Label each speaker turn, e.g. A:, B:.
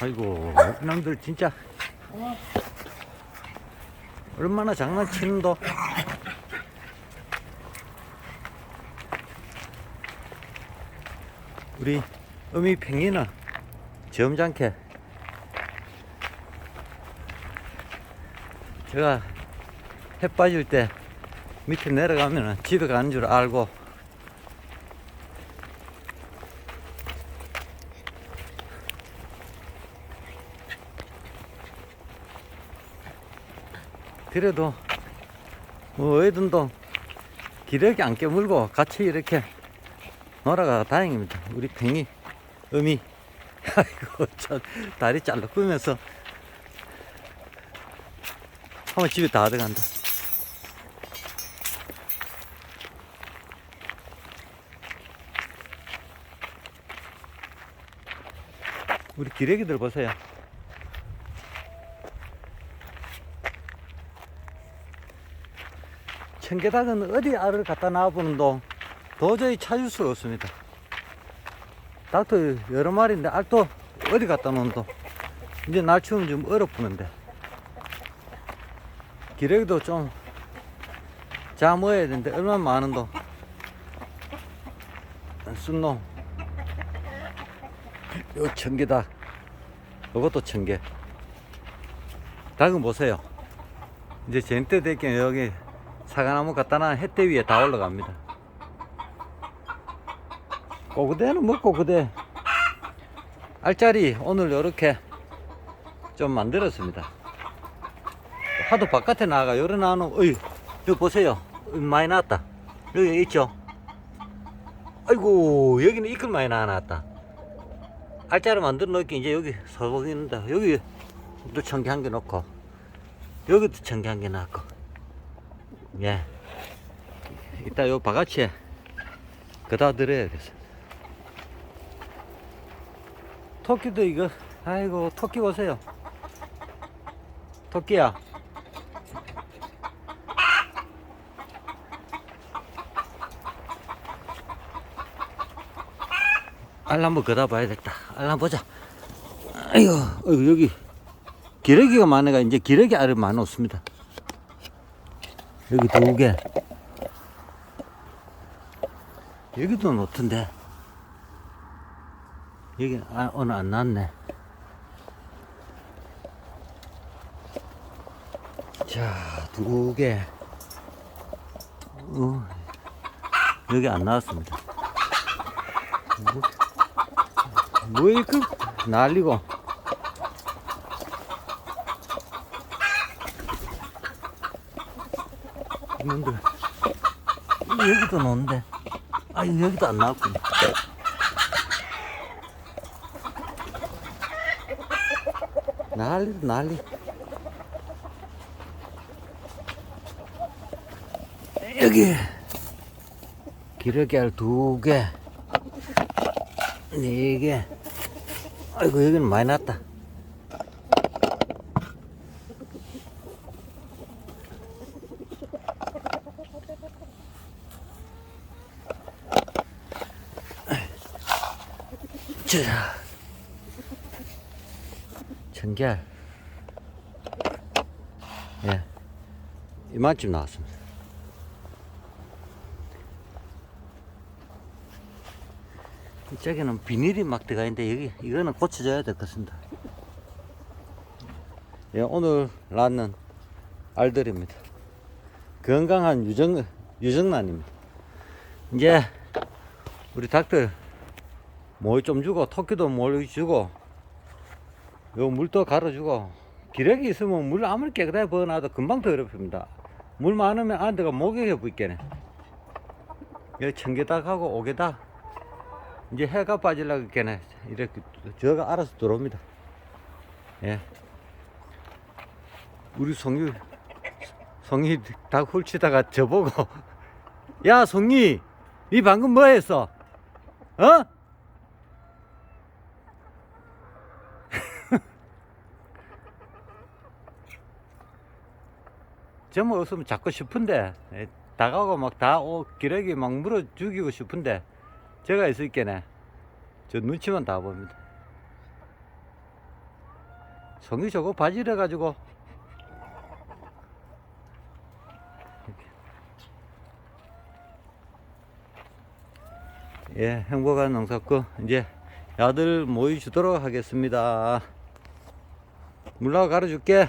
A: 아이고 이놈들 진짜. 얼마나 장난치는도. 우리 어미 팽이는 점잖게. 제가 해 빠질 때 밑에 내려가면 집에 가는 줄 알고 그래도 뭐 어디든도 기력이 안 깨물고 같이 이렇게 놀아가 다행입니다. 우리 팽이 어미 아이고 참 다리 잘라 꾸면서 한번 집에 다 들어간다. 우리 기레기들 보세요. 청계닭은 어디 알을 갖다 놔보는도 도저히 찾을 수가 없습니다. 닭도 여러 마리인데 알도 어디 갖다 놓은도 이제 날 추우면 좀 어렵는데. 기러기도 좀 잠어야 되는데 얼마나 많은도 순놈. 요 청계닭 요것도 청계. 닭은 보세요? 이제 전때 되게 여기 사과나무 갖다 놔. 햇대 위에 다 올라갑니다. 꼬그대는 뭐 꼬그대. 알짜리 오늘 요렇게 좀 만들었습니다. 하도 바깥에 나가 열어 놔놓 어이 여기 보세요. 많이 나왔다. 여기 있죠? 아이고 여기는 이끌 많이 나왔다. 알짜리 만들어 놓기 이제 여기 있는다. 여기 또 청개 한 개 넣고 여기도 청개 한 개 넣고 예. 이따 요 바가지에 그다 드려야겠어. 토끼도 이거 아이고 토끼 보세요. 토끼야. 알 한번 걷어 봐야겠다. 알 한번 보자. 아이고 여기 기러기가 많아가 이제 기러기 알이 많이 없습니다 여기 두 개. 여기도 놓던데. 여기 아, 오늘 안 났네. 자 두 개. 어, 여기 안 나왔습니다. 뭐, 뭐 이렇게 난리고 이놈들 여기도 놓는데. 아 여기도 안 나왔군. 난리 난리. 여기. 기러기 알 두 개, 네 개. 아이고 여기는 많이 났다. 자, 청결. 예, 이만큼 나왔습니다. 이쪽에는 비닐이 막 들어가 있는데 여기 이거는 고쳐줘야 될 것 같습니다. 예, 오늘 낳는 알들입니다. 건강한 유정 유정란입니다. 이제 우리 닭들 뭘좀 주고 토끼도 뭘 주고 요 물도 갈아주고 기력이 있으면 물 아무리 깨끗하게 부어놔도 금방 더럽힙니다. 물 많으면 안데가 목욕해 부있겠네. 여기 청개닭하고 오개닭 이제 해가 빠지려고 했네 이렇게 저가 알아서 들어옵니다. 예. 우리 송이 송이 닭 훌치다가 저보고 야 송이 니 방금 뭐 했어? 어? 저뭐 없으면 잡고 싶은데 에, 닭하고 막다 오, 기러기 막 물어 죽이고 싶은데 제가 있을 있겠네. 저 눈치만 다 봅니다. 성이 저거 바지를 가지고 예, 행복한 농사꾼 이제 야들 모이 주도록 하겠습니다. 물라고 가르 줄게.